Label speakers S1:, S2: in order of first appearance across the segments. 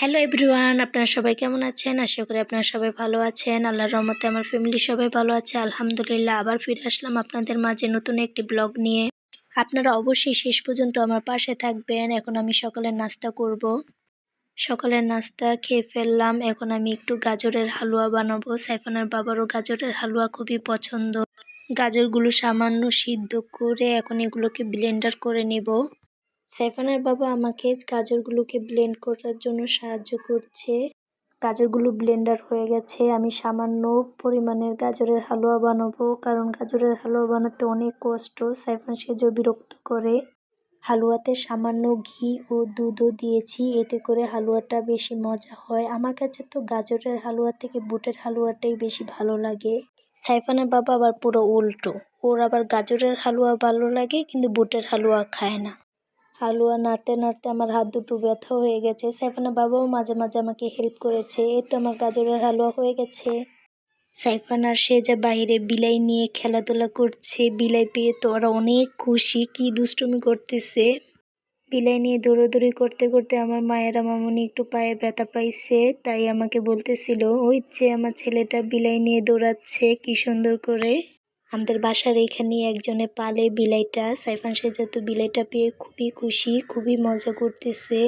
S1: Hello everyone আপনারা সবাই কেমন আছেন? আশা করি আপনারা সবাই ভালো আছেন। আল্লাহর রহমতে আমার ফ্যামিলি সবাই ভালো আছে। আলহামদুলিল্লাহ, আবার ফিরে আসলাম আপনাদের মাঝে নতুন একটি ব্লগ নিয়ে। আপনারা অবশ্যই শেষ পর্যন্ত আমার পাশে থাকবেন। এখন আমি সকালের নাস্তা করব। সকালের নাস্তা খেয়ে ফেললাম। এখন আমি একটু গাজরের হালুয়া বানাবো। সাইফানের বাবারও গাজরের হালুয়া খুবই পছন্দ। গাজরগুলো সামান্য সিদ্ধ করে এখন এগুলোকে ব্লেন্ডার করে নেব। সাইফানের বাবা আমাকে গাজরগুলোকে ব্লেন্ড করার জন্য সাহায্য করছে। গাজরগুলো ব্লেন্ডার হয়ে গেছে। আমি সামান্য পরিমাণের গাজরের হালুয়া বানাবো, কারণ গাজরের হালুয়া বানাতে অনেক কষ্ট। সাইফান সেজো বিরক্ত করে। হালুয়াতে সামান্য ঘি ও দুধও দিয়েছি, এতে করে হালুয়াটা বেশি মজা হয়। আমার কাছে তো গাজরের হালুয়া থেকে বুটের হালুয়াটাই বেশি ভালো লাগে। সাইফানের বাবা আবার পুরো উল্টো। ওর আবার গাজরের হালুয়া ভালো লাগে, কিন্তু বুটের হালুয়া খায় না। হালুয়া নাড়তে নাড়তে আমার হাত দুটো ব্যথা হয়ে গেছে। সাইফানা বাবাও মাঝে মাঝে আমাকে হেল্প করেছে। এই তো আমার গাজরের হালুয়া হয়ে গেছে। সাইফান আর সে যা বাইরে বিলাই নিয়ে খেলাধুলা করছে, বিলাই পেয়ে তো ওরা অনেক খুশি। কি দুষ্টুমি করতেছে। বিলাই নিয়ে দৌড়োদৌড়ি করতে করতে আমার মায়েরা মামনি একটু পায়ে ব্যথা পাইছে, তাই আমাকে বলতেছিল, ওই যে আমার ছেলেটা বিলাই নিয়ে দৌড়াচ্ছে, কি সুন্দর করে। আমাদের বাসার এখানে একজনে পালে বিলাইটা, সাইফান সেজাতো বিলাইটা পেয়ে খুবই খুশি, খুবই মজা করতেছে।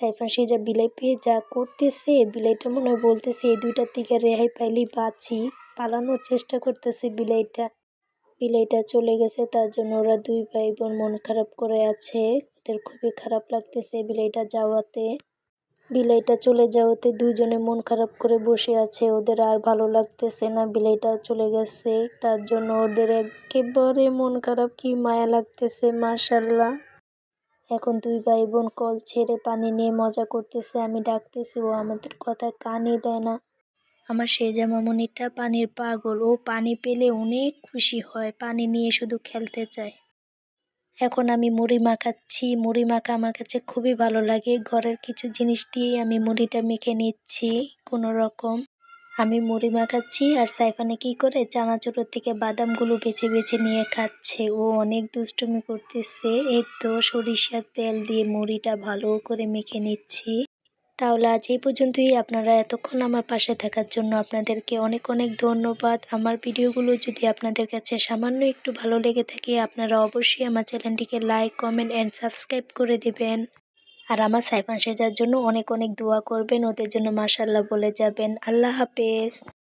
S1: সাইফান, সে যা বিলাই পেয়ে যা করতেছে, বিলাইটা মনে হয় বলতেছে, এই দুইটার থেকে রেহাই পাইলেই বাঁচি। পালানোর চেষ্টা করতেছে বিলাইটা। বিলাইটা চলে গেছে, তার জন্য ওরা দুই ভাই বোন মন খারাপ করে আছে। ওদের খুবই খারাপ লাগতেছে বিলাইটা যাওয়াতে। বিলাইটা চলে যাওয়াতে দুইজনে মন খারাপ করে বসে আছে, ওদের আর ভালো লাগতেছে না, বিলাইটা চলে গেছে। তার জন্য ওদের একেবারে মন খারাপ কি মায়া লাগতেছে মাশাল্লাহ এখন দুই ভাই বোন কল ছেড়ে পানি নিয়ে মজা করতেছে, আমি ডাকতেছি, ও আমাদের কথা কানই দেয় না। আমার সেজা মামনিটা পানির পাগল, ও পানি পেলে অনেক খুশি হয়, পানি নিয়ে শুধু খেলতে চায়। এখন আমি মুড়ি মাখাচ্ছি, মুড়ি মাখা আমার কাছে খুবই ভালো লাগে, ঘরের কিছু জিনিস দিয়েই আমি মুড়িটা মেখে নিচ্ছি, কোনো রকম। আমি মুড়ি মাখাচ্ছি আর সাইফানে কি করে চানাচুরের থেকে বাদামগুলো বেছে বেছে নিয়ে খাচ্ছে। ও অনেক দুষ্টুমি করতেছে। এই তো সরিষার তেল দিয়ে মুড়িটা ভালো করে মেখে নিচ্ছি। তাহলে আজ এই পর্যন্তই। আপনারা এতক্ষণ আমার পাশে থাকার জন্য আপনাদেরকে অনেক অনেক ধন্যবাদ। আমার ভিডিওগুলো যদি আপনাদের কাছে সামান্য একটু ভালো লেগে থাকে, আপনারা অবশ্যই আমার চ্যানেলটিকে লাইক, কমেন্ট অ্যান্ড সাবস্ক্রাইব করে দেবেন। আর আমার সাইফান সেজার জন্য অনেক অনেক দোয়া করবেন, ওদের জন্য মাসাল্লাহ বলে যাবেন। আল্লাহ হাফেজ।